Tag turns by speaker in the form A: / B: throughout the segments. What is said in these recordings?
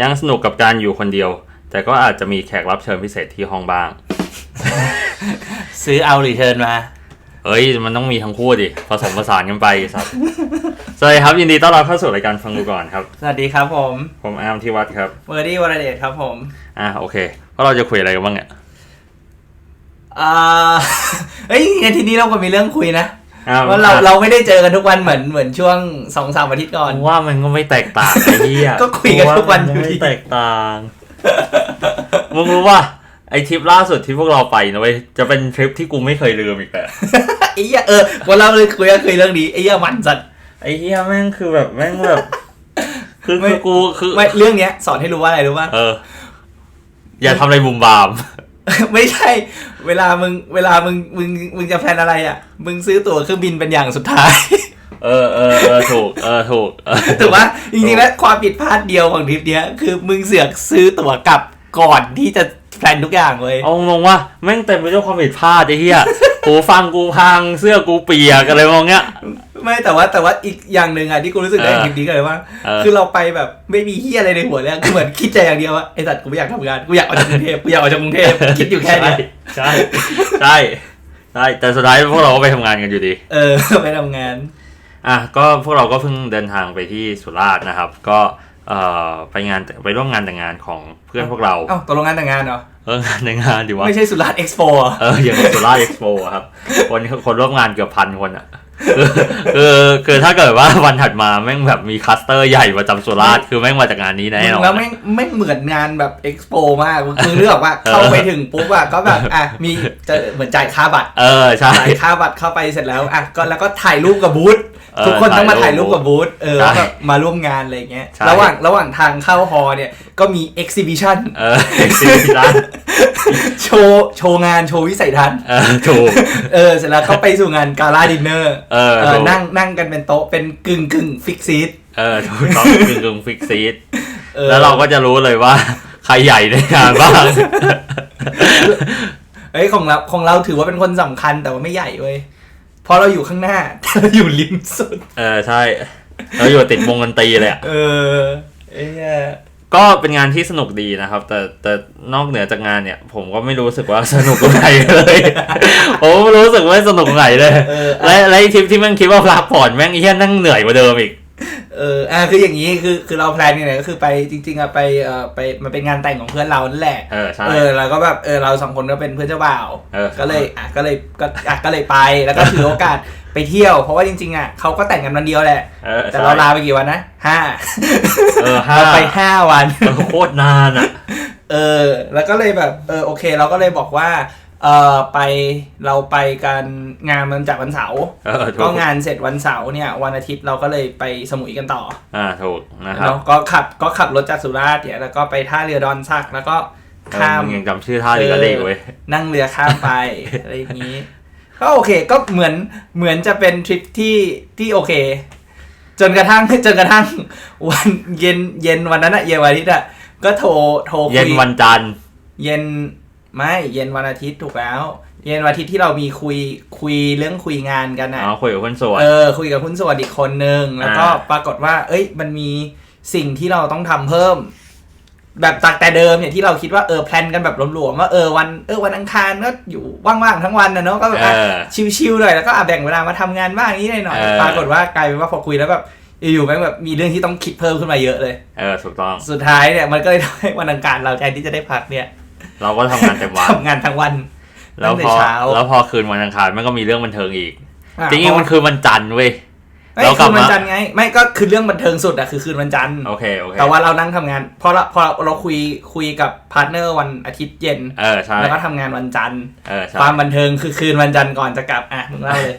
A: ยังสนุกกับการอยู่คนเดียว แต่ก็อาจจะมีแขกรับเชิญพิเศษที่ห้องบ้าง
B: ซื้อเอาหรือเทิร์นมา
A: เฮ้ย มันต้องมีทั้งคู่ดิ ผสมผสานกันไปสัตว์สวัสดีครับยินดีต้อนรับเข้าสู่รายการฟังดูก่อนครับ
B: สวัสดีครับผม
A: ผมอาร์มที่วัดครับ
B: เมอร์ดี้วรเดชครับผม
A: อะโอเคว่าเราจะคุยอะไรกันบ้างเนี่ย
B: อ่าเฮ้ยในทีนี้เราก็มีเรื่องคุยนะ
A: อะ
B: ว่าเราเราไม่ได้เจอกันทุกวันเหมือนเหมือนช่วงสองสามอาทิตย์ก่อน
A: ว่ามันก็ไม่แตกต่างไอ้เหี้ย
B: ก็คุยกันทุกวันอยู่า
A: มั
B: ดี
A: ไม่แตกต่างมึงรู้ว่าไอทริปล่าสุดที่พวกเราไปนะเว้ยจะเป็นทริปที่กูไม่เคยลืมอีกแต่
B: ไอ้เหี้ยเออวันเราเลยคุยก็คุยเรื่องนี้ไอ้เหี้ยมันสัตว์
A: ไอ้เหี้ยแม่งคือแบบแม่งแบบ คือ
B: ไม่
A: คือกูคือ
B: ไม่เรื่องเนี้ย สอนให้รู้ว่าอะไรรู้ป่ะ
A: เออ อย่าทำอะไรบุมบาม
B: ไม่ใช่ เวลามึงเวลามึงมึงมึงจะแพลนอะไรอะ มึงซื้อตั๋วเครื่องบินเป็นอย่างสุดท้าย
A: เออเออเออถูกเออถูกเออ
B: ถูกปะจริงๆแล้วความผิดพลาดเดียวของทริปเนี้ยคือมึงเสือกซื้อตั๋วกลับก่อนที่จะแพลนทุกอย่างเลย
A: เอางงว่าแม่งเต็มไปด้วยความผิดพลาดไอ้เหี้ยกูฟังกูพังเสื้อกูเปียกอะไรมองเงี้ย
B: ไม่แต่ว่าแต่ว่าอีกอย่างหนึ่งอะที่กูรู้สึกได้
A: เออ
B: ทริปนี้ก็เลยว่า
A: เออ
B: คือเราไปแบบไม่มีเฮียอะไรในหัวเลยคือเหมือนคิดใจอย่างเดียวว่าไอ้สัตว์กูไม่อยากทำงานกูอยากออกจากกรุงเทพกูอยากออกจากกรุงเทพคิดอยู่แค่เนี้ย
A: ใช่ใช่ใช่แต่สุดท้ายพวกเราก็ไปทำงานกันอยู่ดี
B: เออไปทำงาน
A: อะก็พวกเราก็เพิ่งเดินทางไปที่สุราษฎร์นะครับ ก็เอ่อไปงานไปร่วมงานแต่งงานของเพื่อนพวกเรา
B: เอ้าตกลงงานแต่งงานเหรอ
A: เอองานแต่งงานดีวะ
B: ไม่ใช่สุราษฎร์เอ็กซ์โป
A: เอออย่างสุราษฎร์เอ็กซ์โปครับคนคนร่วมงานเกือบพันคนอะ คือคือถ้าเกิดว่าวันถัดมาแม่งแบบมีคัสเตอร์ใหญ่ประจำสุราษฎร์คือแม่งมาจากงานนี้แน่นอน
B: แล้วแม่งไม่เหมือนงานแบบเอ็กซ์โปมากคือเลือกว่าเข้าไปถึงปุ๊บอะก็แบบอะมีจะเหมือนจ่ายค่าบัตร
A: เออใช่
B: จ่ายค่าบัตรเข้าไปเสร็จแล้วอะก็แล้วก็ถ่ายรูปกับบูธ ทุกคนต้องมา
A: ถ่า
B: ถ่ายย
A: รู
B: รู
A: ป
B: ปกับบูธเออ
A: ใช่
B: ว่าแบบมาร่วมงานอะไรเงี้ย
A: ใช่
B: ระหว่างระหว่างทางเข้าฮอเนี่ยก็มีเอ็กซิบิชัน
A: เออเอ็กซิบิชัน
B: โชว์โชว์งานโชว์วิสัยทัศน์
A: เออถูก
B: เออเสร็จแล้วก็ไปสู่งานกาลาดินเนอร์
A: เออ
B: เอ
A: ถู
B: อกนั่งนั่งกันเป็นโต๊ะเป็นกึ่งกึ่งฟิกซีด
A: เออถูกต้องกึ่งกึ่งฟิกซีด
B: ออ
A: แล้วเราก็จะรู้เลยว่า ใครใหญ่ในงานบ้าง
B: เฮ้ยของเราของเราถือว่าเป็นคนสำคัญแต่ว่าไม่ใหญ่เว้ยเพราะเราอยู่ข้างหน้าแต่เราอยู่ริมสุด
A: เออใช่ เราอยู่ติดวงดนตรีเลยอะ
B: เออไอ้เหี้ย
A: ก็เป็นงานที่สนุกดีนะครับ แต่แต่นอกเหนือจากงานเนี่ย ผมก็ไม่รู้สึกว่าสนุกตรงไหนเลยผมรู้สึกว่าสนุกตรงไหนเลย
B: เออ
A: และและไอ้ทริปที่แม่งคิดว่าพักผ่อนแม่งไอ้เหี้ยนั่งเหนื่อยกว่าเดิมอีก
B: เอออะคืออย่างนี้คือคือเราแพลนกันเนี่ยก็คือไปจริง ๆอะไปเออไปมันเป็นงานแต่งของเพื่อนเรานั่นแหละ
A: เออใช่
B: เออแล้วก็แบบเออเราสองคนก็เป็นเพื่อนเจ้าบ่าว
A: เออ
B: ก็เลยอะก็เลยก็อะก็เลยไปแล้วก็ถือโอกาสไปเที่ยว เพราะว่าจริงๆอะเขาก็แต่งกันวันเดียวแหละ
A: เออ
B: แต่
A: ใช่
B: เราลาไปกี่วันนะห้า
A: เออห้า
B: เราไปห้าวัน
A: เออโคตรนานอะ
B: เออ แล้วก็เลยแบบเออโอเค เราก็เลยบอกว่า เออไปเราไปกันงานมันจากวันเสาร์
A: เออถู
B: ก็
A: ก
B: งานเสร็จวันเสาร์เนี่ย วันอาทิตย์เราก็เลยไปสมุยกันต่อ
A: อ่าถูกนะครับ
B: เนาะก็ขับก็ขับรถจากสุราษฎร์เนี่ยแล้วก็ไปท่าเรือดอนซักแล้วก็
A: เออ
B: ข้าม
A: มึงยังจำชื่อท่าเรือได้อีกเว้ย
B: นั่งเรือข้ามไป อะไรอย่างนี้ ก็โอเคก็เหมือนเหมือนจะเป็นทริปที่ที่โอเค จนกระทั่ง จนกระทั่ง วันเย็นเย็นวันนั้นอะเย็นวันอาทิตย์อะก็โทรโทรคุย
A: เย็นวันจันทร์
B: เย็น ไม่เย็นวันอาทิตย์ถูกแล้ว เย็นวันอาทิตย์ที่เรามีคุยคุยเรื่องคุยงานกันอะ
A: อ๋อคุยกับคนสวน
B: เออคุยกับหุ้นส่วนอีกคนนึงแล้วก็
A: อ่า
B: ปรากฏว่า เอ้ย มันมีสิ่งที่เราต้องทำเพิ่ม แบบจากแต่เดิมเนี่ยที่เราคิดว่าเออแพลนกันแบบหลวมๆว่าเออวันเออวันอังคารก็อยู่ว่างๆทั้งวันนะเนาะก็แบบ
A: เอ
B: ว่า
A: อ
B: ชิวๆหน่อยแล้วก็อะแบ่งเวลามาทำงานบ้างนี้หน่อย
A: เออ
B: ๆปรากฏว่ากลายเป็นว่าพอคุยแล้วแบบอยู่ๆแม่งแบบมีเรื่องที่ต้องคิดเพิ่มขึ้นมาเยอะเลย
A: เออถูกต้อง
B: สุดท้ายเนี่ยมันก็เลยทำให้วันอังคารเราแทนที่จะได้พักเนี่ย
A: เราก็ทำงานเต็มวัน
B: ทำงานทั้งวัน
A: แล้ว
B: ตั้งแต่
A: พอ
B: เช้า
A: แล้วพอคืนวันอังคารมันก็มีเรื่องบันเทิงอีก
B: อะ
A: จริงๆมันคือวันจันทร์เว้ย
B: ไม่
A: เรากลั
B: คื
A: บ
B: นวัน
A: มา
B: จันทร์ไง ไม่ก็คือเรื่องบันเทิงสุดอะคือคืนวันจันทร์
A: โอเคโอเค
B: แต่ว่าเรานั่งทำงานพอเราพอเราคุยคุยกับพาร์ทเนอร์วันอาทิตย์เย็น
A: เออใช่
B: แล้วก็ทำงานวันจันทร์
A: เออใช่
B: ความบันเทิงคือคืนวันจันทร์ก่อนจะกลับอะมึงเล่าเลย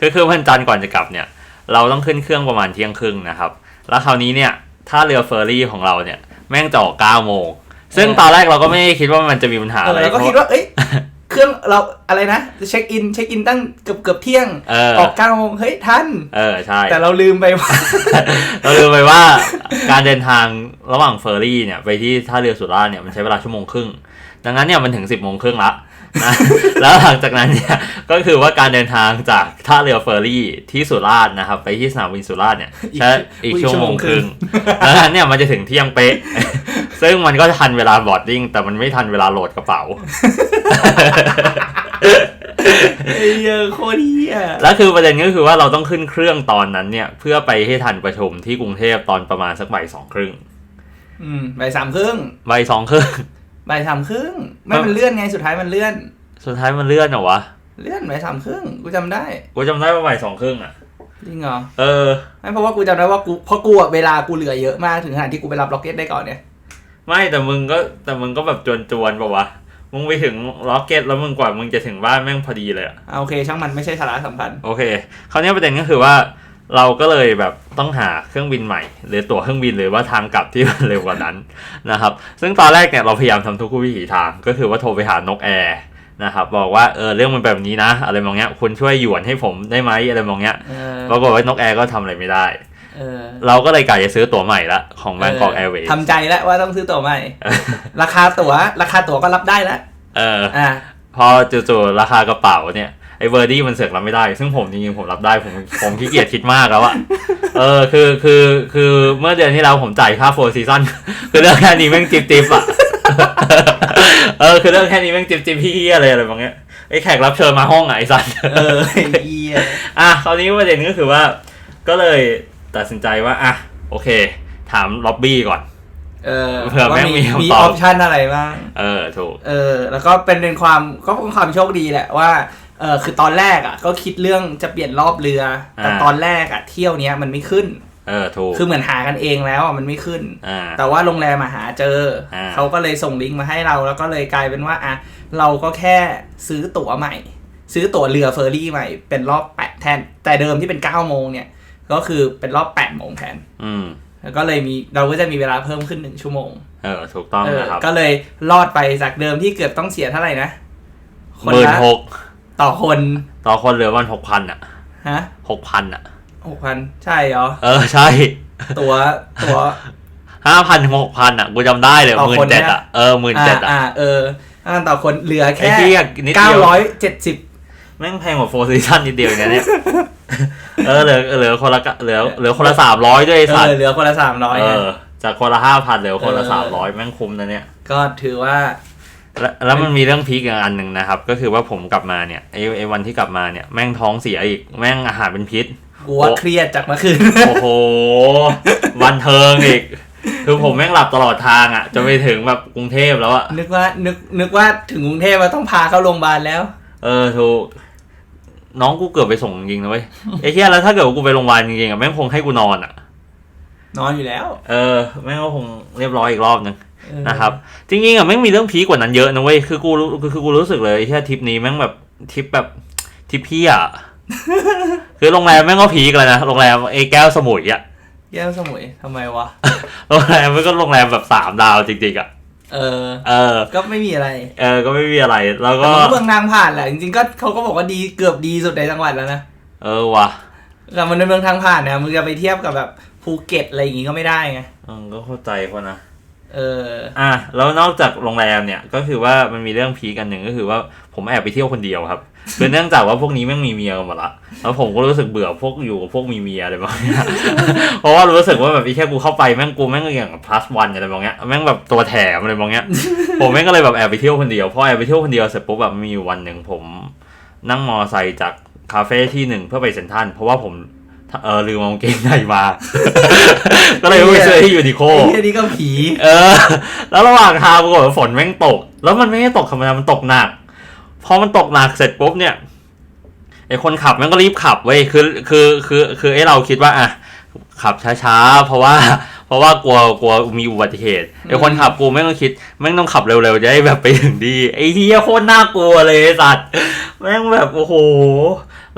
A: คือคือวันจันทร์ก่อนจะกลับเนี่ย เราต้องขึ้นเครื่องประมาณเที่ยงครึ่งนะครับ แล้วคราวนี้เนี่ยถ้าเรือเฟอร์รี่ของเราเนี่ยแม่งจะออกเก้าโมง ซึ่ง
B: เออ
A: ตอนแรกเราก็ไม่ได้คิดว่ามันจะมีปัญหา
B: เอ
A: อะไร
B: อแล้วก็คิดว่าเอ้ยเครื่องเราอะไรนะเช็คอินเช็คอินตั้งเกือบเกือบเที่ยง
A: เออ
B: ออกเก้าโมงเฮ้ยทัน
A: เออใช่
B: แต่เราลืมไปว่า
A: เราลืมไปว่าการเดินทางระหว่างเฟอร์รี่เนี่ยไปที่ท่าเรือสุราษฎร์เนี่ยมันใช้เวลาชั่วโมงครึ่งดังนั้นเนี่ยมันถึงสิบโมงครึ่งละนะ แล้วหลังจากนั้นเนี่ยก็คือว่าการเดินทางจากท่าเรือเฟอร์รี่ที่สุราษฎร์นะครับ ไปที่สนามบินสุราษฎร์เนี่ย
B: อีก
A: ใช้อีก
B: อีก
A: ชั่วโมง
B: ชั่วโมง
A: ค
B: ครึ่
A: รึ่ง
B: ง
A: แล้วนั้นเนี่ยมันจะถึงเที่ยงเป๊ะ ซึ่งมันก็ทันเวลาบอร์ดดิ้งแต่มันไม่ทันเวลาโหลดกระเป๋า
B: ไอ้เหี้ยโคตรเหี้ย
A: แล้วคือประเด็นก็คือว่าเราต้องขึ้นเครื่องตอนนั้นเนี่ย เพื่อไปให้ทันประชุมที่กรุงเทพตอนประมาณสักบ่ายสองครึ่ง
B: อืมบ่ายสามครึ่ง
A: บ่ายสองครึ่ง
B: บ่ายสามครึ่งไม่มันเลื่อนไงสุดท้ายมันเลื่อน
A: สุดท้ายมันเลื่อนเหรอวะ
B: เลื่อนบ่ายสามครึ่งกูจำได้
A: กูจำได้ว่าบ่ายสองครึ่งอะ
B: จริงเหรอ
A: เออ
B: ไม่เพราะว่ากูจำได้ว่ากูเพราะกูอะเวลากูเหลือเยอะมากถึงขนาดที่กูไปรับล็อกเก็ตได้ก่อนเนี่ย
A: ไม่แต่มึงก็แต่มึงก็แบบจวนจวนๆปะวะมึงไปถึงล็อกเก็ตแล้วมึงกว่ามึงจะถึงบ้านแม่งพอดีเลยอะ
B: อ่าโอเค ช่างมันไม่ใช่สาระสำคัญ
A: โอเคคราวนี้ประเด็นก็คือว่า เราก็เลยแบบต้องหาเครื่องบินใหม่หรือตั๋วเครื่องบินหรือว่าทางกลับที่มันเร็วกว่านั้นนะครับ ซึ่งตอนแรกเนี่ยเราพยายามทำทุกวิถีทางก็คือว่าโทรไปหานกแอร์นะครับบอกว่าเออเรื่องมันแบบนี้นะ อะไรมองเงี้ยคุณช่วยหยวนให้ผมได้ไหมอะไรมองเงี้ย
B: เออ
A: ปรากฏว่านกแอร์ก็ทำอะไรไม่ได้
B: เออ
A: เราก็เลยกะจะซื้อตั๋วใหม่ละของ Bangkok Airways
B: ทำใจแล้วว่าต้องซื้อตั๋วใหม่ ราคาตั๋วราคาตั๋วก็รับได้แล้ว
A: เออ
B: อ่า
A: พอจู่ๆราคากระเป๋าเนี่ย ไอ้เวอร์ดี้มันเสือกรับไม่ได้ ซึ่งผมจริงๆผมรับได้ผมผมขี้เกียจคิดมากแล้วอะเออคือคือคือเมื่อเดือนที่แล้วผมจ่ายค่าโฟร์ซีซันคือเรื่องแค่นี้แม่งจิบจิบอะเออคือเรื่องแค่นี้แม่งจิบจิบพี่อะไรอะไรบางเงี้ยไอ้แขกรับเชิญมาห้องอะไอ้สัตว์
B: เออไอ้เหี้ย
A: อะคราวนี้ประเด็นก็คือว่า ก็เลยตัดสินใจว่าอะโอเค ถามล็อบบี้ก่อน
B: เออ
A: เผื่อแม่งมี
B: ว่ามี
A: คำตอบ
B: ออปชันอะไรบ้าง
A: เออถูก
B: เออ แล้วก็เป็นเป็นความก็เป็นความโชคดีแหละว่า เออคือตอนแรกอะ ก็คิดเรื่องจะเปลี่ยนรอบเรือ แต่
A: อ่า
B: ตอนแรกอะ เที่ยวเนี้ยมันไม่ขึ้น
A: เออถูก
B: คือเหมือนหากันเองแล้วอะมันไม่ขึ้น
A: อ่า
B: แต่ว่าโรงแรมมาหาเจออาเขาก็เลยส่งลิงก์มาให้เรา แล้วก็เลยกลายเป็นว่าอะเราก็แค่ซื้อตั๋วใหม่ ซื้อตั๋วเรือเฟอร์รี่ใหม่เป็นรอบแปดแทน แต่เดิมที่เป็นเก้าโมงเนี่ย ก็คือเป็นรอบแปดโมงแทน
A: อืม
B: แล้วก็เลยมีเราก็จะมีเวลาเพิ่มขึ้นหนึ่งชั่วโมง
A: เออถูกต้อง
B: เออ
A: นะครับ
B: ก็เลยรอดไปจากเดิมที่เกือบต้องเสียเท่าไหร่นะ
A: หมื่น
B: ละ
A: หก
B: ต่อคน
A: ต่อคนเหลือวันหกพันอะ
B: ฮะ
A: หกพันอะ
B: หกพันใช่เหรอ
A: เออใช่
B: ตัวตัว
A: ห้าพันหกพันอะกูจำได้เลย
B: ต่อ
A: หมื่
B: คนน
A: เจ็ด
B: เนี่ย
A: อะเออหมื่นเจ็ดอะ
B: อ่าเอออ่าต่อคนเหลือ
A: ไอ้
B: แค่
A: เหี้ยนิด
B: เก้า
A: เดียว
B: ร้อยเจ็ดสิบ
A: แม่งแพงกว่าโฟร์ซีซันนิดเดียวอย่างเงี้ยเออเหลือเหลือคนละกะเหลือเหลือคนละสามร้อยด้วยไอ้
B: เอ
A: สัต
B: อ
A: ว์
B: เหลือคนละสามร้อย
A: เออ จากคนละห้าพันเหลือคนละ
B: เออ
A: สามร้อยแม่งคุ้มนะเนี่ย
B: ก็ถือว่า
A: แล้วแล้วมันมีเรื่องพีคอีกอันหนึ่งนะครับ ก็คือว่าผมกลับมาเนี่ยไอ้ไอ้วันที่กลับมาเนี่ยแม่งท้องเสียอีกแม่งอาหารเป็นพิษ
B: กูว่าเครียดจากเมื่อคืน
A: โอ้โหวันเทิงอีก คือผมแม่งหลับตลอดทางอะจะไปถึงแบบกรุงเทพแล้วอะ
B: นึกว่านึกนึกว่าถึงกรุงเทพมาต้องพาเข้าโรงพยาบาลแล้ว
A: เออถูกน้องกูเกือบไปส่งจริงๆนะเว้ยไอ้เหี้ยแล้วถ้าเกิดว่ากูไปโรงพยาบาลจริงๆอะแม่งคงให้กูนอนอะ
B: นอนอยู่แล้ว
A: เออ แม่งก็คงเรียบร้อยอีกรอบนึง
B: เออ
A: นะครับ จริงๆอะแม่งมีเรื่องพีคกว่านั้นเยอะนะเว้ยคือกูรู้คือคือกูรู้สึกเลยไอ้เหี้ยทริปนี้แม่งแบบทริปแบบทริปพี่อะคือโรงแรมแม่งก็พีคเลยนะโรงแรมไอ้แก้วสมุยอะ
B: แก้วสมุยทำไมวะ
A: โรงแรมมันก็โรงแรมแบบสามดาวจริงๆอะ
B: เออ
A: เออ
B: ก็ไม่มีอะไร
A: เออ ก็ไม่มีอะไร แล้ว
B: แต่
A: ก็
B: มันก็เมืองทางผ่านแหละ จริงๆ ก็เขาก็บอกว่าดีเกือบดีสุดในจังหวัดแล้วนะ
A: เออว่ะ
B: แต่มันเป็นเมืองทางผ่านนะ มึงจะไปเทียบกับแบบภูเก็ตอะไรอย่างงี้ก็ไม่ได้ไง
A: เออก็เข้าใจคนนะ
B: เออ
A: อะแล้วนอกจากโรงแรมเนี่ยก็คือว่ามันมีเรื่องพีกันหนึ่งก็คือว่าผมแอบไปเที่ยวคนเดียวครับ คือเนื่องจากว่าพวกนี้แม่งมีเมียกันหมดละแล้วผมก็รู้สึกเบื่อพวกอยู่กับพวกมีเมียอะไรแบบเนี้ยเพราะว่ารู้สึกว่าแบบอีแค่กูเข้าไปแม่งกูแม่งอย่าง plus one อะไรแบบเนี้ยแม่งแบบตัวแถมอะไรแบบเนี้ยผมแม่งก็เลยแบบแอบไปเที่ยวคนเดียวพอแอบไปเที่ยวคนเดียวเสร็จปุ๊บแบบมีอยู่วันหนึ่งผมนั่งมอไซค์จากคาเฟ่ที่หนึ่งเพื่อไปเซ็นทรัลเพราะว่าผม เออลืมเอากางเกงในมา ก็เลยไปซื้อที่ยูนิโค
B: ไอ้เหี้ยนี่ก็ผี
A: เออ แล้วระหว่างทางปรากฏว่าฝนแม่งตก แล้วมันไม่ได้ตกธรรมดา มันตกหนัก พอมันตกหนักเสร็จปุ๊บเนี่ยไอคนขับแม่งก็รีบขับเว้ย คือ คือ คือ คือไอเราคิดว่าอะขับช้าๆ เพราะว่า เพราะว่ากลัว กลัวมีอุบัติเหตุไอคนขับกูแม่งก็คิดแม่งต้องขับเร็วๆ จะได้แบบไปถึงดี ไอเฮียโคตรน่ากลัวเลยไอ้สัตว์ แม่งแบบโอ้โห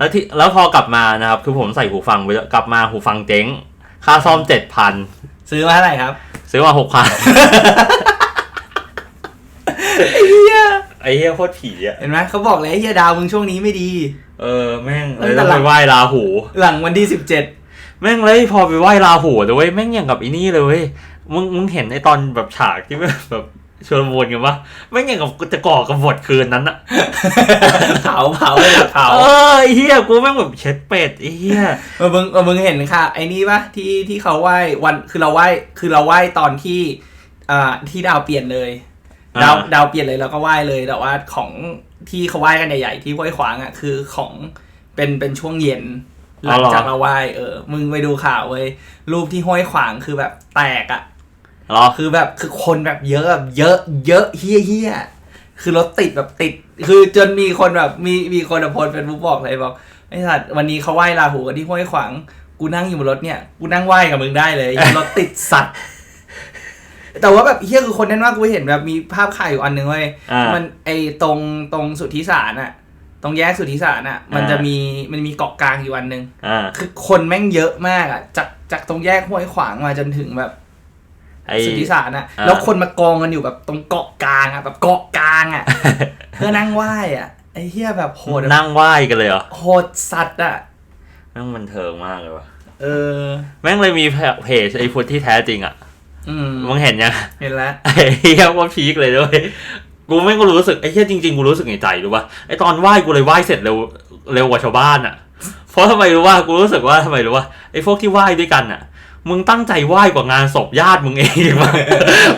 A: แล้วที่แล้วพอกลับมานะครับ คือผมใส่หูฟังไปแล้วกลับมาหูฟังเจ๊ง ค่าซ่อมเจ็ดพัน
B: ซื้อมาเท่าไหร่ครับ
A: ซื้อมาหกพัน
B: ไอ้เหี้ย
A: ไอ้เหี้ยโคตรผีอะ
B: เห็นไหมเขาบอกเลยไอ้เหี้ยดาวมึงช่วงนี้ไม่ดี
A: เออแม่ง
B: เอ
A: เล
B: อย
A: ต้อง
B: แต่หลั
A: ไป
B: ง
A: ไหว้ลาหู
B: หลังวันที่สิบเจ็ด
A: แม่งเลยพอไปไหว้ลาหูเลยเว้ยแม่งอย่างกับไอ้นี่เลยเว้ยมึงมึงเห็นไอ้ตอนแบบฉากที่แบบแบบ ชวนวนกันปะไม่งั้นกับจะก่อกับบทคืนนั้นอะ
B: เผาเผาเลยเผา
A: เออไอ้เฮียกูแม่งแบบเช็ดเป็ดไอ้เฮีย
B: เออมึงเออมึงเห็นค่ะ ไอ้นี่ปะที่ที่เขาไหว้วันคือเราไหว้คือเราไหว้ตอนที่อ่าที่ดาวเปลี่ยนเลยดาวดาวเปลี่ยนเลยแล้วก็ไหว้เลยแต่ว่าของที่เขาไหว้กันใหญ่ๆที่ห้วยขวางอะคือของเป็นเป็นช่วงเย็นหลังจากเราไหว้เออ มึงไปดูข่าวเว้ยรูปที่ห้วยขวางคือแบบแตกอะ
A: เหรอ
B: คือแบบคือคนแบบเยอะแบบเยอะเยอะเฮี้ยเฮี้ยคือรถติดแบบติด คือจนมีคนแบบมีมีคนโพสเป็นบุ๊กบอกเลยบอกไอ้สัตว์วันนี้เขาไหว้ลาหูกันที่ห้วยขวางกูนั่งอยู่บนรถเนี่ยกูนั่งไหว้กับมึงได้เลยรถติดสัตว์แต่ว่าแบบเฮี้ยคือคนแน่นมากกูเห็นแบบมีภาพข่ายอยู่อันหนึ่งเว้ย
A: อ่า
B: มันไอตรงตรงสุทธิสารอะตรงแยกสุทธิสารอะมัน
A: อ่า
B: จะมีมันมีเกาะกลางอยู่อันหนึ่ง
A: อ่า
B: คือคนแม่งเยอะมากอะจากจากตรงแยกห้วยขวางมาจนถึงแบบ
A: ไอ้
B: สุทธิสารอะ
A: อ่า
B: แล้วคนมากองกันอยู่แบบตรงเกาะกลางอะแบบเกาะกลางอะเพื่อนั่งไหว้อะไอ้เหี้ยแบบโหดอะ
A: นั่งไหว้กันเลยเหรอ
B: โหดสัตว์อะ
A: แม่งมันเทิงมากเลยวะ
B: เออ
A: แม่งเลยมีเพจไอ้พุทธที่แท้จริงอะ
B: อืม
A: มึงเห็นยัง
B: เห็นแล้ว
A: ไอ้เฮียว่าพีคเลยด้วยกูไม่งก็รู้สึกไอ้เฮียจริงๆกูรู้สึกในใจรู้ป่ะไอ้ตอนไหว้กูเลยไหว้เสร็จเร็วเร็วกว่าชาวบ้านอะ เพราะทำไมรู้ว่ากูรู้สึกว่าทำไมรู้ว่าไอ้พวกที่ไหว้ด้วยกันอะ มึงตั้งใจไหว้กว่างานศพญาติมึงเองมั้ง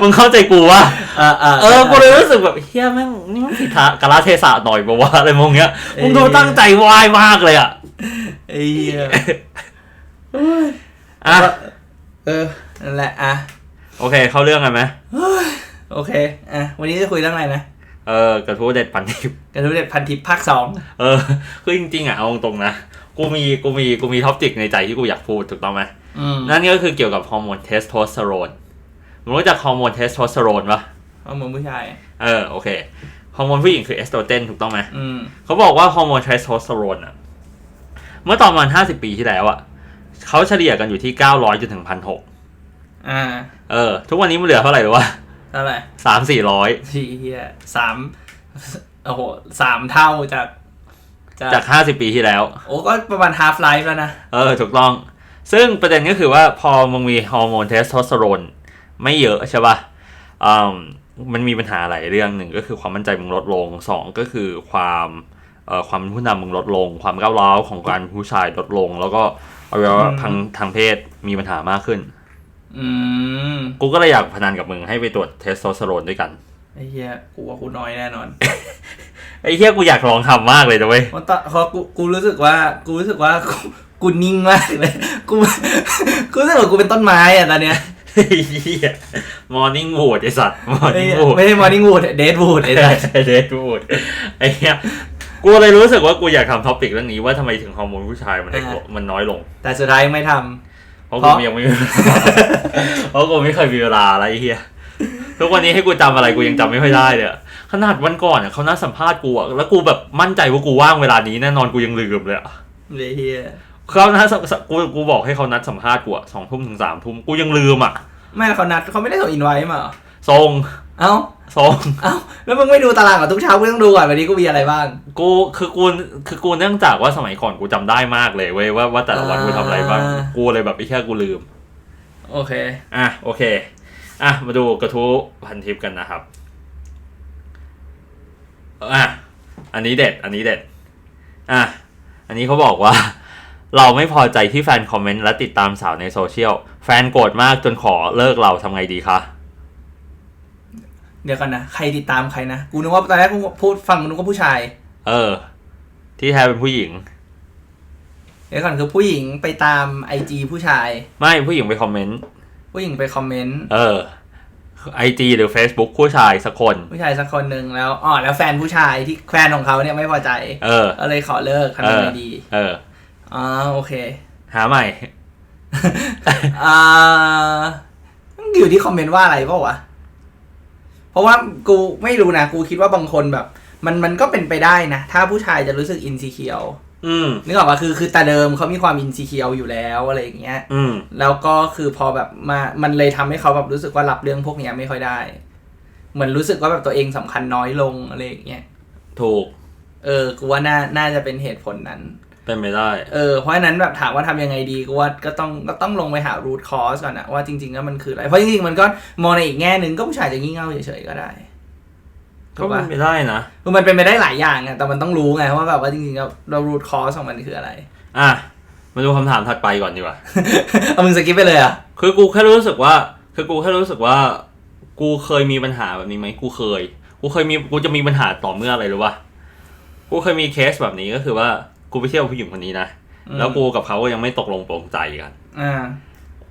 A: มึงเข้าใจกูว่า
B: เออเออ
A: เออกูเลยรู้สึกแบบเฮียแม่งนี่มันผิดทางกาลเทศะหน่อยปะวะอะไรมองเงี้ย มึงดูตั้งใจไหว้มากเลยอะ
B: ไอ้เหี้ย
A: อะ
B: เออ นั่นแหละ อะ
A: โอเค เข้าเรื่องกันไหม
B: โอเค อะ วันนี้จะคุยเรื่องอะไรนะ
A: เออกระทู้เด็ดพันทิป
B: กระทู้เด็ดพันทิปภาคสอง
A: เออ คือจริงๆอะ เอาตรงๆนะ กูมีกูมีกูมีท็อปติกในใจที่กูอยากพูดถูกต้องไหม
B: อืม
A: นั่นก็คือเกี่ยวกับฮอร์โมนเทสโทสเตอโรนมึงรู้จักฮอร์โมนเทสโทสเตอโรนปะ
B: เอามือผู้ชาย
A: เออโอเคฮอร์โมนผู้หญิงคือเอสโตรเจนถูกต้องไหม
B: อืม
A: เขาบอกว่าฮอร์โมนเทสโทสเตอโรนอะเมื่อตอนประมาณ50ปีที่แล้วอะเขาเฉลี่ยกันอยู่ที่900จนถึงพันหก
B: อ่า
A: เออ ทุกวันนี้มันเหลือเท่าไหร่หรือว่า
B: เท่าไหร่
A: สามสี่ร้อย
B: ทีเฮียสามโอ้โหสามเท่าจาก
A: จากห้าสิบปีที่แล้ว
B: โอ้ก็ประมาณ half life แล้วนะ
A: เออ ถูกต้อง ซึ่งประเด็นก็คือว่าพอมึงมีฮอร์โมนเทสโทสเตอโรนไม่เยอะใช่ป่ะอืมมันมีปัญหาหลายเรื่องหนึ่งก็คือความมั่นใจมึงลดลงสองก็คือความเอ่อความเป็นผู้นำมึงลดลง ความก้าวร้าวของการเป็นผู้ชายลดลง แล้วก็อวัยวะ
B: อืม
A: ทางทางเพศมีปัญหามากขึ้น
B: อืม
A: กูก็เลยอยากพนันกับมึงให้ไปตรวจเทสโทสเตอโรนด้วยกัน
B: ไอ้เฮียกูว่ากูน้อยแน่นอน
A: ไอ้เหี้ยกูอยากลองทำมากเลยนะเว้ย
B: เพราะตอนเพราะกูกูรู้สึกว่ากูรู้สึกว่ากูกูนิ่งมากเลยกูกูรู้สึกว่ากูเป็นต้นไม้อะตอนเนี้ย
A: ไอ้เหี้ยมอร์นิ่งวูดไอสัตว์มอร์
B: ไม่
A: นิ่งวูด
B: ไม่ใช่ morning wood dead wood ไอ้สัส
A: เดทวูดไอ้เหี้ยกูเลยรู้สึกว่ากูอยากทำท็อปิกเรื่องนี้ว่าทำไมถึงฮอร์โมนผู้ชายมันเล็กลงมันน้อยลง
B: แต่สุดท้ายไม่ทำ
A: เพราะ
B: เพ
A: กู
B: ราะ
A: ยังไม่มีเวลาเพราะกูไม่เคยมีเวลาอะไรไอ้เหี้ย ทุกวันนี้ให้กูจำอะไรกูยังจำไม่ค่อยได้เลยอะขนาดวันก่อนอะเขานัดสัมภาษณ์กูอะแล้วกูแบบมั่นใจว่ากูว่างเวลานี้แน่นอนกูยังลืมเลยอะ
B: เลยเฮีย
A: เขานัดสัมกูกูบอกให้เขานัดสัมภาษณ์กูอะสองทุ่มถึงสามทุ่มกูยังลืมอะ
B: ไม่เขานัดเขาไม่ได้ส่งอินไว้มาเหรอ
A: ทรง
B: เอ้า
A: ทรง
B: เอ้าแล้วมึงไม่ดูตารางก่อนทุกเช้ากูต้องดูก่อนวันนี้กูมีอะไรบ้าง
A: กูคือกูคือกูเนื่องจากว่าสมัยก่อนกูจำได้มากเลยเว้ยว่าว่าแต่ละวันกูทำอะไรบ้าง
B: อ่า
A: กูเลยแบบไอ้แค่กูลืม
B: โอเค
A: อะโอเค อะมาดูกระทู้พันทิปกันนะครับอะอันนี้เด็ด อันนี้เด็ด อะ อันนี้เขาบอกว่า เราไม่พอใจที่แฟนคอมเมนต์และติดตามสาวในโซเชียล แฟนโกรธมากจนขอเลิกเราทำไงดีคะ
B: เดี๋ยวก่อนนะ ใครติดตามใครนะ กูนึกว่าตอนแรกกูพูดฟังกูนึกว่าผู้ชาย
A: เออ ที่แท้เป็นผู้หญิง
B: เดี๋ยวก่อนคือผู้หญิงไปตามไอจีผู้ชาย
A: ไม่ผู้หญิงไปคอมเมนต์
B: ผู้หญิงไปคอมเมนต์
A: เออไอจีหรือ Facebook ผู้ชายสักคน
B: ผู้ชายสักคนหนึ่งแล้วอ๋อแล้วแฟนผู้ชายที่แฟนของเขาเนี่ยไม่พอใจ
A: เออ
B: ก็เลยขอเลิกทำยังไงดี
A: เออ
B: อ๋อโอเค
A: หาใหม่
B: อ่าอยู่ที่คอมเมนต์ว่าอะไรเปล่าวะเพราะว่ากูไม่รู้นะ กูคิดว่าบางคนแบบ มันมันก็เป็นไปได้นะ ถ้าผู้ชายจะรู้สึกอินซีเคียว
A: อืม
B: นึกออกปะคือคือแต่เดิมเขามีความอินซีเคียวอยู่แล้วอะไรอย่างเงี้ย
A: อืม
B: แล้วก็คือพอแบบมา มันเลยทำให้เขาแบบรู้สึกว่ารับเรื่องพวกเนี้ยไม่ค่อยได้ เหมือนรู้สึกว่าแบบตัวเองสำคัญน้อยลงอะไรอย่างเงี้ย
A: ถูก
B: เออ กูว่าน่า น่าจะเป็นเหตุผลนั้น
A: เป็นไม่ได้
B: เออ เพราะฉะนั้นแบบถามว่าทำยังไงดีก็ว่าก็ต้องก็ต้องลงไปหา root cause ก่อนนะว่าจริงๆแล้วมันคืออะไร เพราะจริงๆมันก็มองในอีกแง่หนึ่งก็ผู้ชายจะงี่เง่าเฉยๆก็ได้
A: ก็
B: ถูก
A: เป็
B: ปะ
A: นไม่ได้นะ
B: คือมันเป็นไปได้หลายอย่างอะแต่มันต้องรู้ไงว่าแบบว่าจริงๆแล้วเรา root cause ของมันคืออะไร
A: อะ มาดูคำถามถัดไปก่อนดีกว่า
B: เอามึงสกิปไปเลยอะ
A: คือกูแค่รู้สึกว่า คือกูแค่รู้สึกว่า กูเคยมีปัญหาแบบนี้ไหมกูเคย กูเคยมี กูจะมีปัญหาต่อเมื่ออะไรรู้ป่ะ กูเคยมีเคสแบบนี้ก็คือว่า กูไปเที่ยวผู้หญิงคนนี้นะ
B: อืม
A: แล้วกูกับเขาก็ยังไม่ตกลงปลงใจกัน
B: อ่า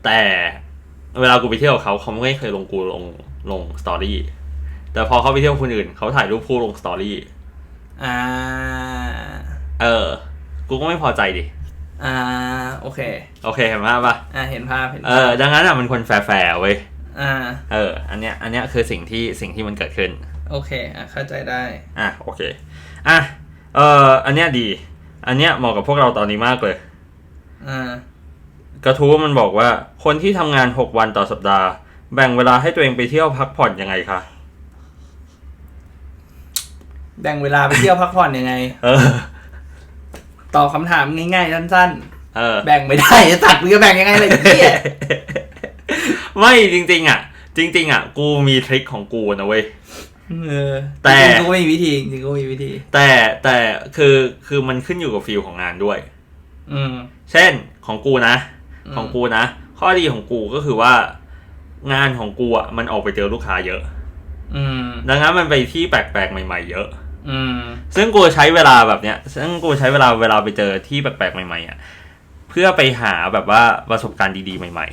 A: แต่เวลากูไปเที่ยวกับเขาเขาไม่เคยลงกูลงลงสตอรี่ แต่พอเขาไปเที่ยวคนอื่นเขาถ่ายรูปคู่ลงสตอรี่
B: อ่า
A: เออ กูก็ไม่พอใจดิ
B: อ่า โอเค
A: โอเคเห็นภาพปะ
B: อ่าเห็นภาพเห็น
A: เอ
B: ภา
A: อ
B: พ
A: ดังนั้นอะมันควรแฟร์ๆเว้ย
B: อ่า
A: เออ อันเนี้ยอันเนี้ยคือสิ่งที่สิ่งที่มันเกิดขึ้น
B: โอเคอะเข้าใจได้
A: อะโอเค อะเอออันเนี้ยดี อันเนี้ยเหมาะกับพวกเราตอนนี้มากเลย
B: อ่า
A: กระทู้มันบอกว่าคนที่ทำงาน6วันต่อสัปดาห์ แบ่งเวลาให้ตัวเองไปเที่ยวพักผ่อนยังไงคะ
B: แบ่งเวลาไปเที่ยวพักผ่อนยังไง
A: เออ
B: ตอบคำถามง่ายๆสั้น
A: เออ
B: ๆ แบ่งไม่ได้จะตัดมึงจะแบ่งยังไงเลยเที่ย
A: ไม่จริง ๆ อะ จริง ๆ อะ กูมีทริคของกูนะเว้ย
B: เออ
A: แต่
B: จริงๆกูก็มีวิธีจริงๆกูมีวิธี
A: แต่แต่คือคือมันขึ้นอยู่กับฟิลของงานด้วย
B: อืม
A: เช่นของกูนะ
B: อืม
A: ของกูนะ ข้อดีของกูก็คือว่า งานของกูอะมันออกไปเจอลูกค้าเยอะ
B: อืม
A: ดังนั้นมันไปที่แปลกๆใหม่ ๆ เยอะ
B: อืม
A: ซึ่งกูใช้เวลาแบบเนี้ย ซึ่งกูใช้เวลาเวลาไปเจอที่แปลกๆใหม่ๆอะ เพื่อไปหาแบบว่าประสบการณ์ดีๆใหม่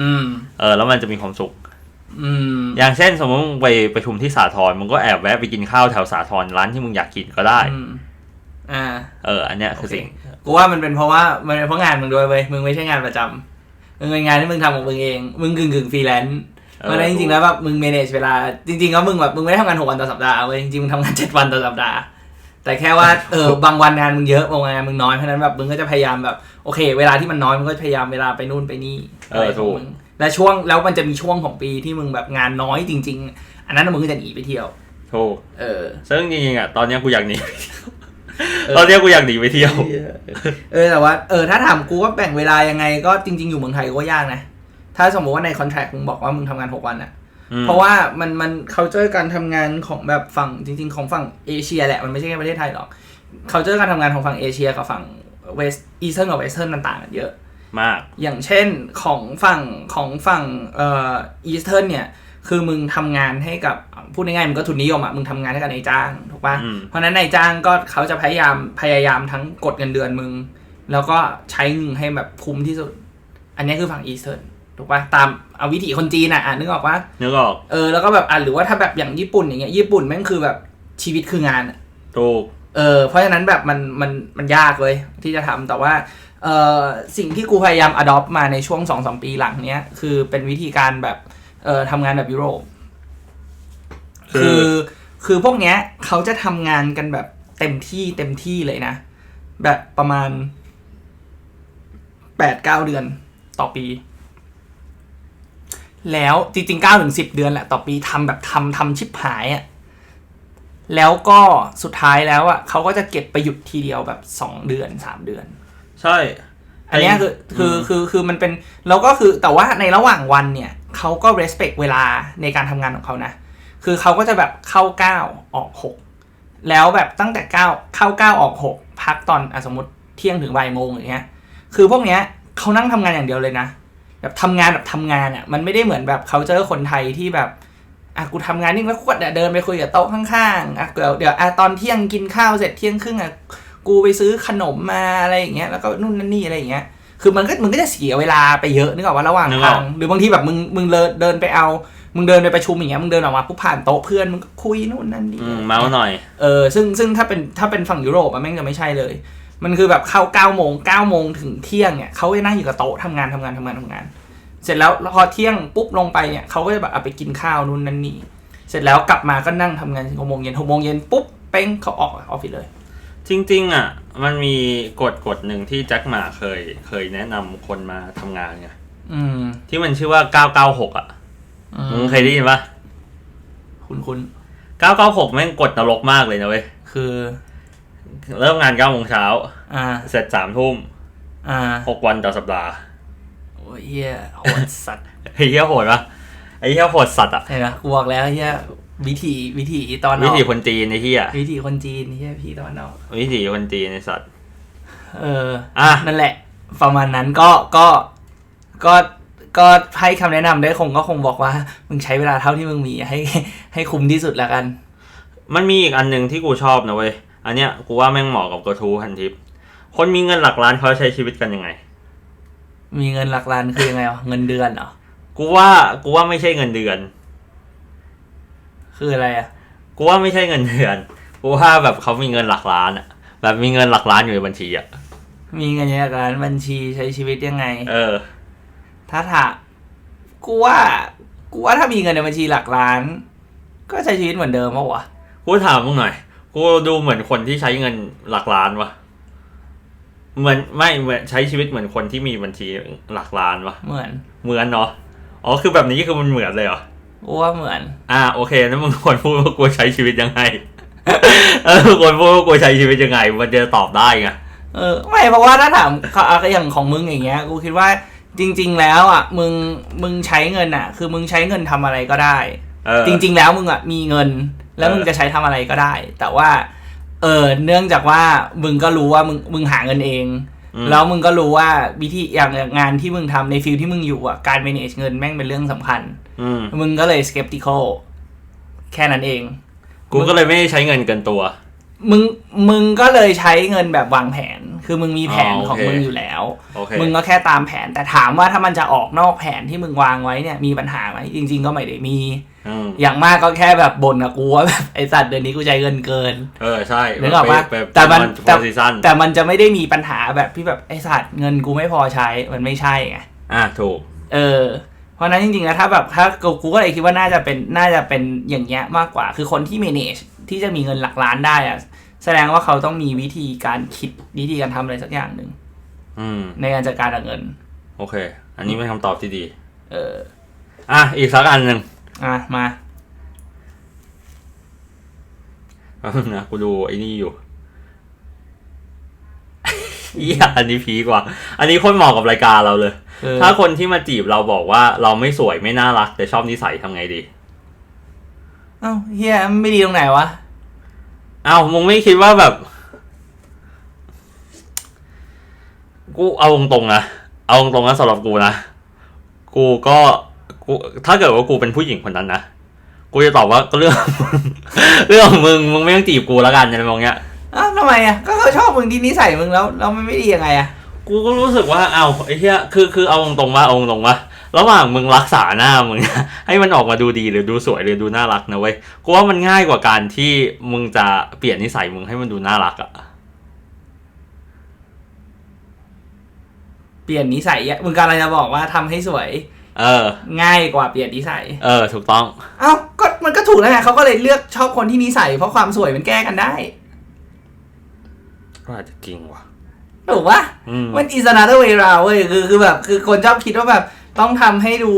B: อืม
A: ๆเออ แล้วมันจะมีความสุข
B: อืม
A: อย่างเช่น สมมติมึงไปประชุมที่สาทรมึงก็แอบแวะไปกินข้าวแถวสาทรร้านที่มึงอยากกินก็ได้
B: อืมอ่า
A: เออ อันเนี้ยคือ
B: โอเค
A: สิ่ง
B: กูว่ามันเป็นเพราะว่ามันเป็นเพราะงานมึงด้วยเว้ย มึงไม่ใช่งานประจำมึงเป็นงานที่มึงทำของมึงเอง มึงกึ่งกึ่งฟรีแลนซ์
A: เออ
B: เพราะฉะนั้นจริงๆแล้วแบบมึง manage เวลาจริงๆแล้วมึงแบบมึงไม่ได้ทำงานหกวันต่อสัปดาห์เว้ยจริงๆมึงทำงานเจ็ดวันต่อสัปดาห์ แต่แค่ว่าเออบางวันงานมึงเยอะบางวันงานมึงน้อยเพราะฉะนั้นแบบมึงก็จะพยายามแบบโอเค เวลาที่มันน้อยมึงก็พยายามเวลาไปนู่นไปนี่
A: เออ
B: อะไรข
A: ถู
B: อง
A: ก
B: มึงและช่วงแล้วมันจะมีช่วงของปีที่มึงแบบงานน้อยจริง ๆ อันนั้นนะมึงก็จะหนีไปเที่ยว
A: ถูก
B: เออ
A: ซึ่งจริงๆอะตอนเนี้ยกูอยากหนี
B: เออ
A: ตอนเนี้ยกูอยากหนีไปเที่ยว
B: เออแต่ว่าเออถ้าถามกูว่าแบ่งเวลายังไงก็จริง ๆ อยู่เมืองไทยก็ยากนะ ถ้าสมมติว่าในคอนแท c t มึงบอกว่ามึงทำงาน6วันอะ
A: อืม
B: เพราะว่ามันมันเขาเจอการทำงานของแบบฝั่งจริง ๆ ของฝั่งเอเชียแหละมันไม่ใช่แค่ประเทศไทยหรอกเขาเจอการทำงานของฝั่งเอเชียกับฝั่งเวสอีสเทิร์นกับเวสเทิร์นมันต่างกันเยอะ
A: มาก
B: อย่างเช่นของฝั่งของฝั่งเอ่ออีสเทิร์นเนี่ย คือมึงทำงานให้กับพูดง่ายๆมึงก็ทุนนิยมอะมึงทำงานให้กับนายจ้างถูกปะ
A: อืม
B: เพราะฉะนั้นนายจ้างก็เขาจะพยายามพยายามทั้งกดเงินเดือนมึง แล้วก็ใช้เงินให้แบบคุ้มที่สุด อันนี้คือฝั่งอีสเทิร์น ถูกปะตามเอาวิถีคนจีนอะอะนึกออกปะ
A: นึกออก
B: เออแล้วก็แบบอะหรือว่าถ้าแบบอย่างญี่ปุ่นอย่างเงี้ยญี่ปุ่นแม่งคือแบบชีวิตคืองานอะ
A: ถูก
B: เออเพราะฉะนั้นแบบมันมันมันยากเลยที่จะทำแต่ว่าเออสิ่งที่กูพยายาม adopt มาในช่วงสองสองปีหลังเนี้ยคือเป็นวิธีการแบบเออทำงานแบบยุโรป
A: คือ
B: คือคือพวกเนี้ยเขาจะทำงานกันแบบเต็มที่เต็มที่เลยนะ แบบประมาณแปดเก้าเดือนต่อปี แล้วจริงๆเก้าถึงสิบเดือนแหละต่อปีทำแบบทำทำชิบหายอะ่ะแล้วก็สุดท้ายแล้วอะ่ะเขาก็จะเก็บไปหยุดทีเดียวแบบสองเดือนสามเดือน
A: ใช่
B: อันเนี้ยคือคือคือคือมันเป็นแล้วก็คือแต่ว่าในระหว่างวันเนี่ยเขาก็ respect เวลาในการทำงานของเขานะ คือเขาก็จะแบบเข้าเก้าออกหกแล้วแบบตั้งแต่เก้าเข้าเก้าออกหกพักตอนอะสมมติเที่ยงถึงบ่ายโมงอย่างเงี้ยคือพวกเนี้ยเขานั่งทำงานอย่างเดียวเลยนะ แบบทำงานแบบทำงานอะมันไม่ได้เหมือนแบบเขาเจอคนไทยที่แบบอะกูทำงานนี่แล้วกูก็เดินไปคุยกับโต๊ะข้างๆอะเดี๋ยวเดี๋ยวอะตอนเที่ยงกินข้าวเสร็จเที่ยงครึ่งอะกูไปซื้อขนมมาอะไรอย่างเงี้ยแล้วก็นู่นนั่นนี่อะไรอย่างเงี้ยคือมันก็มึงก็จะเสียเวลาไปเยอะนึกออกว่าระหว่าง
A: นึกอ
B: ทา
A: อก
B: งหรือบางทีแบบมึงมึงเดินเดินไปเอา มึงเดินไปประชุมอย่างเงี้ยมึงเดินออกมาปุ๊บผ่านโต๊ะเพื่อนมึงก็คุยนู่นนั่นนี่
A: อืมเมาส์หน่อย
B: เออซึ่งซึ่งถ้าเป็นถ้าเป็นฝั่งยุโรปอะแม่งจะไม่ใช่เลย มันคือแบบเข้าเก้าโมงเก้าโมงถึงเที่ยงเนี่ยเขาจะนั่งอยู่กับโต๊ะทำงานทำงานทำงานทำงาน เสร็จแล้วพอเที่ยงปุ๊บลงไปเนี่ยเขาก็จะแบบเอาไปกินข้าวนู่นนั่นนี่เสร็จแล้วกลับมาก็นั่งทำงานถึงหกโมงเย็นหกโมงเย็นปุ๊บเป้งเขาออกออฟฟิศเลย
A: จริง ๆ อะ มันมีกฎกฎหนึ่งที่แจ็คหมาเคย เคยแนะนำคนมาทำงานไง
B: อืม
A: ที่มันชื่อว่า996อะมึงเคยได้ยินปะ
B: คุณคุณ
A: 996แม่งกฎนรกมากเลยนะเว้ย
B: คือ
A: เริ่มงาน9โมงเช้า
B: อ่า
A: เสร็จสามทุ่ม
B: อ่า
A: หกวันต่อสัปดาห์
B: โอ้ยเฮียโหดสัตว์
A: ไอ้เหี้ยโหดปะไอ้เหี้ยโหดสัตว์อะ
B: เห็นไหมกูบอกแล้วเฮียวิธีวิธีตอนอ
A: วิ
B: อก
A: ถีคนจีนไอ้เหี้ย
B: วิธีคนจีนเฮียพี่ตอนออก
A: วิถีคนจีนไอ้สัตว์
B: เออ
A: อะ
B: นั่นแหละ ประมาณนั้นก็ก็ก็ก็ให้คำแนะนำได้คงก็คงบอกว่า มึงใช้เวลาเท่าที่มึงมีให้ให้คุ้มที่สุดแล้วกัน
A: มันมีอีกอันหนึ่งที่กูชอบนะเว้ย อันเนี้ยกูว่าแม่งเหมาะกับกระทูพันทิป คนมีเงินหลักล้านเขาใช้ชีวิตกันยังไง
B: มีเงินหลักล้านคือยังไงวะเงินเดือนเหรอ
A: กูว่ากูว่าไม่ใช่เงินเดือน
B: คืออะไรอะ
A: กูว่าไม่ใช่เงินเดือนกูว่าแบบเขามีเงินหลักล้านอะแบบมีเงินหลักล้านอยู่ในบัญชีอะ
B: มีเงินหลักล้านบัญชีใช้ชีวิตยังไง
A: เออ
B: ถ้าถามกูว่ากูว่าถ้ามีเงินในบัญชีหลักล้าน ก็ใช้ชีวิตเหมือนเดิมปะวะ
A: กูถามมึงหน่อย กูดูเหมือนคนที่ใช้เงินหลักล้านวะเหมือนไม่เหมือนใช้ชีวิตเหมือนคนที่มีบัญชีหลักล้านวะ
B: เหมือน
A: เหมือนเนาะอ๋อคือแบบนี้คือมันเหมือนเลยเหรอ
B: กูว่าเหมือน
A: อ่าโอเคนั้นมึงควรพูดว่ากูใช้ชีวิตยังไงเออควรพูดว่ากูใช้ชีวิตยังไง มันจะตอบได้ไง
B: เออไม่เพราะว่าถ้าถามเขาอย่างของมึงอย่างเงี้ยกูคิดว่าจริง ๆ แล้วอะมึงมึงใช้เงินอะ คือมึงใช้เงินทำอะไรก็ได้
A: เออ
B: จริง ๆ แล้วมึงอะมีเงิน แล้ว
A: เออ
B: มึงจะใช้ทำอะไรก็ได้ แต่ว่า เออเนื่องจากว่ามึงก็รู้ว่ามึงมึงหาเงินเอง
A: อืม
B: แล้วมึงก็รู้ว่าวิธีอย่างงานที่มึงทำในฟิลที่มึงอยู่อะการ manage เงินแม่งเป็นเรื่องสำคัญ
A: อืม
B: มึงก็เลย skeptical แค่นั้นเอง
A: กูก็เลยไม่ได้ใช้เงินเกินตัว
B: มึงมึงก็เลยใช้เงินแบบวางแผน คือมึงมีแผน
A: อ๋อโอเค
B: ของมึงอยู่แล้ว
A: โอเค
B: มึงก็แค่ตามแผน แต่ถามว่าถ้ามันจะออกนอกแผนที่มึงวางไว้เนี่ยมีปัญหาไหมจริง ๆ ก็ไม่ได้มี
A: อืม
B: อย่างมากก็แค่แบบบ่นกับกูว่าแบบไอสัตว์เดือนนี้กูใช้เงินเกิน
A: เออใช่
B: นึกออกปะ
A: ไปไป
B: แต่มัน
A: แต่ซีซั่น
B: แต่มันจะไม่ได้มีปัญหาแบบที่แบบไอสัตว์เงินกูไม่พอใช้มันไม่ใช่ไง
A: อะถูก
B: เออ เพราะฉะนั้นจริงๆแล้วถ้าแบบถ้ากูกูก็เลยคิดว่าน่าจะเป็นน่าจะเป็นอย่างเงี้ยมากกว่า คือคนที่ manage ที่จะมีเงินหลักล้านได้อะแสดงว่าเขาต้องมีวิธีการคิดวิธีการทำอะไรสักอย่างหนึ่ง
A: อืม
B: ในการจัดการกับเงิน
A: โอเค อันนี้เป็นคำตอบที่ดี
B: เออ
A: อะ อีกสักอันหนึ่ง
B: อะ มา
A: แป๊บนึงนะกูดูไอ้นี่อยู่เหี้ยอันนี้พีกว่า อันนี้โคนเหมาะกับรายการเราเลย
B: คือ
A: ถ้าคนที่มาจีบเราบอกว่าเราไม่สวยไม่น่ารัก แต่ชอบนิสัยทำไงดี
B: เอ้าเฮียมันไม่ดีตรงไหนวะ
A: อ้าวมึงไม่คิดว่าแบบ กูเอาตรงๆนะเอาตรงๆนะสำหรับกูนะกูก็กูถ้าเกิดว่ากูเป็นผู้หญิงคนนั้นนะกูจะตอบว่าก็เรื่อง เรื่องของมึงมึงไม่ต้องจีบกูแล้วกันอะไรมองเงี้ย
B: อ้าวทำไมอะก็เขาชอบมึงที่นิสัยมึงแล้วแล้วมันไม่ดียังไงอะ
A: กูก็รู้สึกว่าเอาไอ้เหี้ยคือคือเอาตรงๆว่าเอาตรงๆว่า ระหว่างมึงรักษาหน้ามึงเนี่ยให้มันออกมาดูดีหรือดูสวยหรือดูน่ารักนะเว้ยกูว่ามันง่ายกว่าการที่มึงจะเปลี่ยนนิสัยมึงให้มันดูน่ารักอะ
B: เปลี่ยนนิสัยอะมึงกำลังจะบอกว่าทำให้สวย
A: เออ
B: ง่ายกว่าเปลี่ยนนิสัย
A: เออ ถูกต้อง
B: เอ้าก็มันก็ถูกแล้วไงเขาก็เลยเลือกชอบคนที่นิสัยเพราะความสวยมันแก้กันได้
A: ก็อาจจะจริงว่ะ
B: ถูกปะ
A: อืม
B: มัน is another way round เว้ยคือคือแบบ คือคนชอบคิดว่าแบบ ต้องทำให้ดู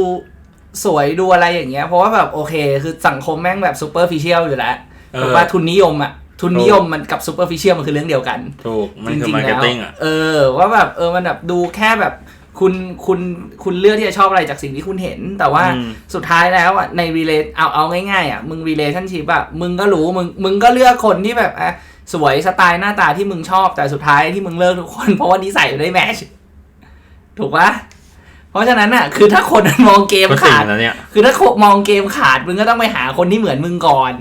B: สวยดูอะไรอย่างเงี้ย เพราะว่าแบบโอเค คือสังคมแม่งแบบ superficial อยู่แล้ว
A: เออ
B: แบบว่าทุนนิยมอะทุนนิยมมันกับ superficial มันคือเรื่องเดียวกัน
A: ถูก มัน
B: จ
A: คือ
B: ริง
A: มา
B: ๆ
A: ร์เก็
B: แล้
A: ต
B: ว
A: ติ้งอะ
B: เออ ว่าแบบเออมันแบบดูแค่แบบคุณคุณคุณเลือกที่จะชอบอะไรจากสิ่งที่คุณเห็น แต่ว่า
A: อืม
B: สุดท้ายแล้วอะใน relate เอาเอาง่ายๆอะมึง relationship อะมึงก็รู้มึงมึงก็เลือกคนที่แบบอะสวยสไตล์หน้าตาที่มึงชอบแต่สุดท้ายที่มึงเลิกทุกคน เพราะว่านิสัยไม่ได้แมชถูกปะ เพราะฉะนั้นอะ คือถ้าคนมันมองเกม
A: ก็จริง
B: ขาด
A: นะเนี่ย
B: คือถ้าโคมองเกมขาดมึงก็ต้องไปหาคนที่เหมือนมึงก่อน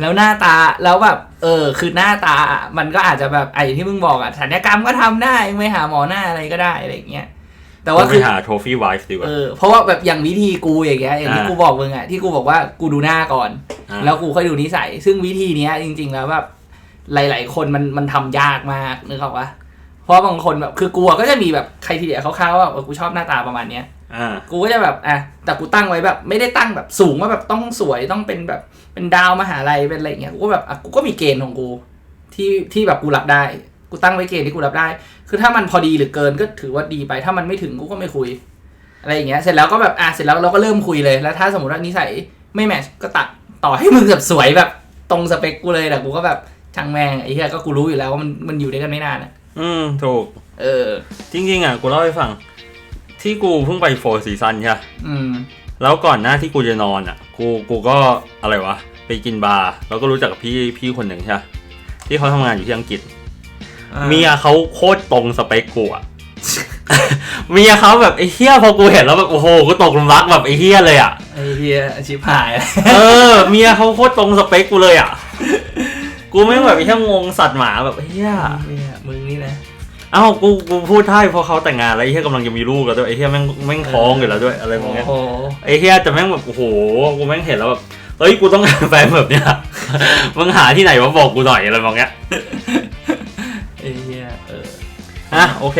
B: แล้วหน้าตาแล้วแบบ เออ คือหน้าตาอะมันก็อาจจะแบบไอ้ที่มึงบอกอะศัลยกรรมก็ทำได้ไม่หาหมอหน้าอะไรก็ได้อะไรอย่างเงี้ยแต่ว่า
A: กูไป
B: คือ
A: หาโทฟี่ไวฟ์ดีกว่า
B: เออเพราะว่าแบบอย่างวิธีกูอย่างเงี้ยอย่างที่
A: อ่า
B: กูบอกมึงอะที่กูบอกว่ากูดูหน้าก่อน
A: อะ
B: แล้วกูค่อยดูนิสัย ซึ่งวิธีเนี้ยจริง ๆ แล้วแบบหลาย ๆ คนมันมันทำยากมากนึกออกปะ เพราะบางคนแบบคือกูอะก็จะมีแบบใครทีเดียคร่าวๆว่าเออกูชอบหน้าตาประมาณเนี้ย
A: อ่า
B: กูก็จะแบบอะแต่กูตั้งไว้แบบ ไม่ได้ตั้งแบบสูงว่าแบบต้องสวยต้องเป็นแบบเป็นดาวมหาลัยเป็นอะไรอย่างเงี้ยกูก็แบบอะกูก็มีเกณฑ์ของกูที่ที่แบบกูรับได้ กูตั้งไว้เกณฑ์ที่กูรับได้ คือถ้ามันพอดีหรือเกินก็ถือว่าดีไป ถ้ามันไม่ถึงกูก็ไม่คุย อะไรอย่างเงี้ย เสร็จแล้วก็แบบอะเสร็จแล้วเราก็เริ่มคุยเลย แล้วถ้าสมมติว่านิสัยไม่แมทช์ก็ตัดต่อให้มึงแบบสวยแบบตรงสเปคกูเลยแต่กูก็แบบช่างแม่งไอ้เหี้ยก็กูรู้อยู่แล้วว่ามันมันอยู่ด้วยกันไม่นานอะ
A: อืมถูก
B: เออ
A: จริงๆอะกูเล่าให้ฟัง ที่กูเพิ่งไปโฟร์ซีซันใช่ปะ
B: อืม
A: แล้วก่อนหน้าที่กูจะนอนอะ กูกูก็อะไรวะ ไปกินบาร์แล้วก็รู้จักกับพี่พี่คนหนึ่งใช่ปะที่เขาทำงานอยู่ที่อังกฤษ
B: อ่า
A: เมียเขาโคตรตรงสเปคกูอะ เมียเขาแบบไอ้เฮี้ยพอกูเห็นแล้วแบบโอ้โหกูตกหลุมรักแบบไอ้เฮี้ยเลยอะ
B: ไอ้เฮียชิบหาย
A: เออ เมียเขาโคตรตรงสเปคกูเลยอะ กูไม่งแบบไอ้เฮี้ยงงสัตว์หมาแบบไอ้เฮี้ย
B: เฮีย มึงนี่นะ
A: เอ้ากูกูพูดได้เพราะเขาแต่งงานแล้วไอ้เฮี้ยกำลังจะมีลูกแล้วด้วยไอ้เฮี้ยแม่งแม่งท้องอยู่แล้วด้วยอะไรพวกเนี้ย
B: โอ้โห
A: ไอ้เฮี้ยแต่แม่งแบบโอ้โหกูแม่งเห็นแล้วแบบเฮ้ยกูต้องการแฟนแบบเนี้ยมึงหาที่ไหนวะบอกกูหน่อยอะไรแบบเนี้ย
B: ไอ้เฮียเออ
A: อะโอเค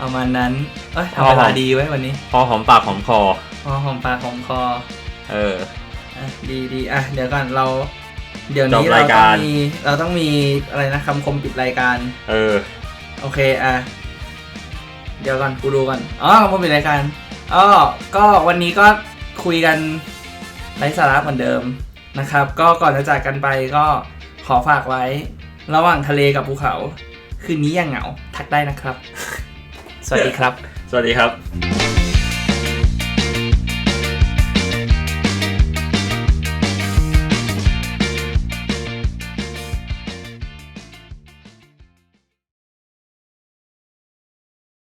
B: ประมาณนั้น เอ้ย
A: พอ
B: ทำเวลาดีไว้วันนี้
A: พอหอมปากหอมคอ
B: พอหอมปากหอมคอ
A: เออ
B: อะดีดีอะ เดี๋ยวก่อนเรา เดี๋ยวนี้
A: จบ
B: เรา
A: ราย
B: ต้
A: กา
B: อง
A: ร
B: มีเราต้องมีอะไรนะคำคมปิดรายการ
A: เออ
B: โอเค อะ เดี๋ยวก่อนกูดูก่อนอ๋อคำคมปิดรายการอ๋อก็วันนี้ก็คุยกันไร้สาระเหมือนเดิมนะครับ ก็ก่อนจะจากกันไปก็ขอฝากไว้ ระหว่างทะเลกับภูเขา คืนนี้อย่างเหงา ทักได้นะครับ สวัสดีครับ
A: สวัสดีครับ